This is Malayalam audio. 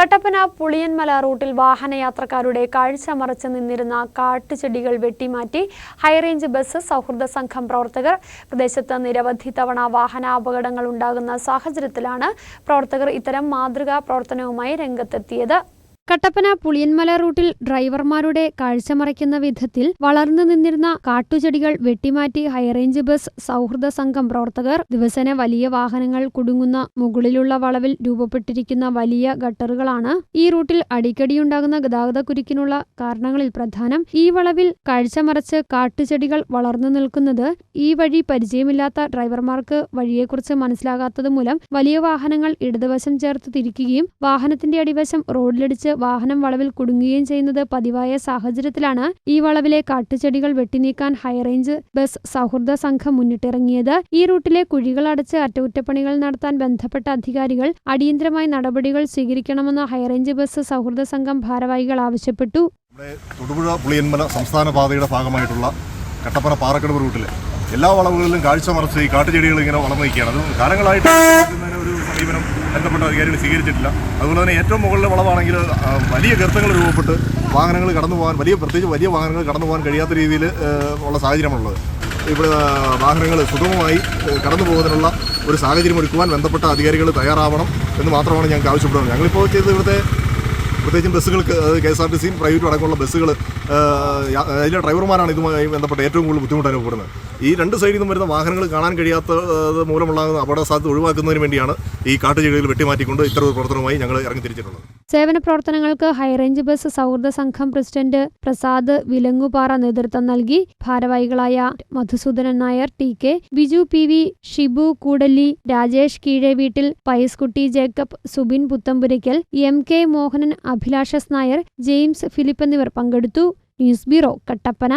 കട്ടപ്പന പുളിയൻമല റൂട്ടിൽ വാഹനയാത്രക്കാരുടെ കാഴ്ച മറച്ച് നിന്നിരുന്ന കാട്ടുചെടികൾ വെട്ടിമാറ്റി ഹൈറേഞ്ച് ബസ് സൗഹൃദ സംഘം പ്രവർത്തകർ. പ്രദേശത്ത് നിരവധി തവണ വാഹനാപകടങ്ങൾ ഉണ്ടാകുന്ന സാഹചര്യത്തിലാണ് പ്രവർത്തകർ ഇത്തരം മാതൃകാ പ്രവർത്തനവുമായി രംഗത്തെത്തിയത്. കട്ടപ്പന പുളിയൻമല റൂട്ടിൽ ഡ്രൈവർമാരുടെ കാഴ്ചമറയ്ക്കുന്ന വിധത്തിൽ വളർന്നു നിന്നിരുന്ന കാട്ടുചെടികൾ വെട്ടിമാറ്റി ഹൈറേഞ്ച് ബസ് സൗഹൃദ സംഘം പ്രവർത്തകർ ദിവസേന വലിയ വാഹനങ്ങൾ കുടുങ്ങുന്ന മുകളിലുള്ള വളവിൽ രൂപപ്പെട്ടിരിക്കുന്ന വലിയ ഗട്ടറുകളാണ് ഈ റൂട്ടിൽ അടിക്കടിയുണ്ടാകുന്ന ഗതാഗത കുരുക്കിനുള്ള കാരണങ്ങളിൽ പ്രധാനം. ഈ വളവിൽ കാഴ്ചമറച്ച് കാട്ടുചെടികൾ വളർന്നു നിൽക്കുന്നത് ഈ വഴി പരിചയമില്ലാത്ത ഡ്രൈവർമാർക്ക് വഴിയെക്കുറിച്ച് മനസ്സിലാകാത്തതുമൂലം വലിയ വാഹനങ്ങൾ ഇടതുവശം ചേർത്ത് തിരിക്കുകയും വാഹനത്തിന്റെ അടിവശം റോഡിലിടിച്ച് വാഹനം വളവിൽ കുടുങ്ങുകയും ചെയ്യുന്നത് പതിവായ സാഹചര്യത്തിലാണ് ഈ വളവിലെ കാട്ടുചെടികൾ വെട്ടിനീക്കാൻ ഹൈറേഞ്ച് ബസ് സൗഹൃദ സംഘം മുന്നിട്ടിറങ്ങിയത്. ഈ റൂട്ടിലെ കുഴികൾ അടച്ച് അറ്റകുറ്റപ്പണികൾ നടത്താൻ ബന്ധപ്പെട്ട അധികാരികൾ അടിയന്തരമായി നടപടികൾ സ്വീകരിക്കണമെന്ന് ഹൈറേഞ്ച് ബസ് സൗഹൃദ സംഘം ഭാരവാഹികൾ ആവശ്യപ്പെട്ടു. തൊടുപുഴ പുളിയന്മല സംസ്ഥാന പാതയുടെ ഭാഗമായിട്ടുള്ള കട്ടപ്പന പാറക്കടവ് റൂട്ടിൽ എല്ലാ വളവുകളിലും കാഴ്ച മറച്ച് ഈ കാട്ടുചെടികൾ ഇങ്ങനെ വളർന്നു നിൽക്കുകയാണ്. അത് കാലങ്ങളായിട്ട് സമീപനം ബന്ധപ്പെട്ട അധികാരികൾ സ്വീകരിച്ചിട്ടില്ല. അതുപോലെ തന്നെ ഏറ്റവും മുകളിലെ വളവാണെങ്കിൽ വലിയ ഗർത്തങ്ങൾ രൂപപ്പെട്ട് വാഹനങ്ങൾ കടന്നു പോകാൻ വലിയ പ്രത്യേകിച്ച് വലിയ വാഹനങ്ങൾ കടന്നു പോകാൻ കഴിയാത്ത രീതിയിൽ ഉള്ള സാഹചര്യമാണുള്ളത്. ഇവിടെ വാഹനങ്ങൾ സുഗമമായി കടന്നു പോകുന്നതിനുള്ള ഒരു സാഹചര്യം ഒരുക്കുവാൻ ബന്ധപ്പെട്ട അധികാരികൾ തയ്യാറാവണം എന്ന് മാത്രമാണ് ഞങ്ങൾക്ക് ആവശ്യപ്പെടുന്നത്. ഞങ്ങളിപ്പോൾ ചെയ്ത് ഇവിടുത്തെ പ്രത്യേകിച്ചും ബസ്സുകൾക്ക് കെ എസ് ആർ ടി സിയും പ്രൈവറ്റും അടക്കമുള്ള ബസ്സുകൾ അതിലെ ഡ്രൈവർമാരാണ് ഇതുമായി ബന്ധപ്പെട്ട് ഏറ്റവും കൂടുതൽ ബുദ്ധിമുട്ട് അനുഭവപ്പെടുന്നത്. ഈ രണ്ട് സൈഡിൽ നിന്നും വരുന്ന വാഹനങ്ങൾ കാണാൻ കഴിയാത്ത മൂലമുള്ള അപകട സാധ്യത ഒഴിവാക്കുന്നതിന് വേണ്ടിയാണ് ഈ കാട്ടുചെടികൾ വെട്ടിമാറ്റിക്കൊണ്ട് ഇത്തരം പ്രവർത്തനവുമായി ഞങ്ങൾ ഇറങ്ങി തിരിച്ചിട്ടുള്ളത് സേവന പ്രവർത്തനങ്ങൾക്ക് ഹൈറേഞ്ച് ബസ് സൗഹൃദ സംഘം പ്രസിഡന്റ് പ്രസാദ് വിലങ്ങുപാറ നേതൃത്വം നൽകി. ഭാരവാഹികളായ Madhusoodanan Nair T K Biju P V Shibu Koodalli Rajesh Keezhveettil Payaskutty Jacob Subin Puthenpurackal M K Mohanan അഭിലാഷസ് Nair James Philip എന്നിവർ പങ്കെടുത്തു. News bureau Kattappana.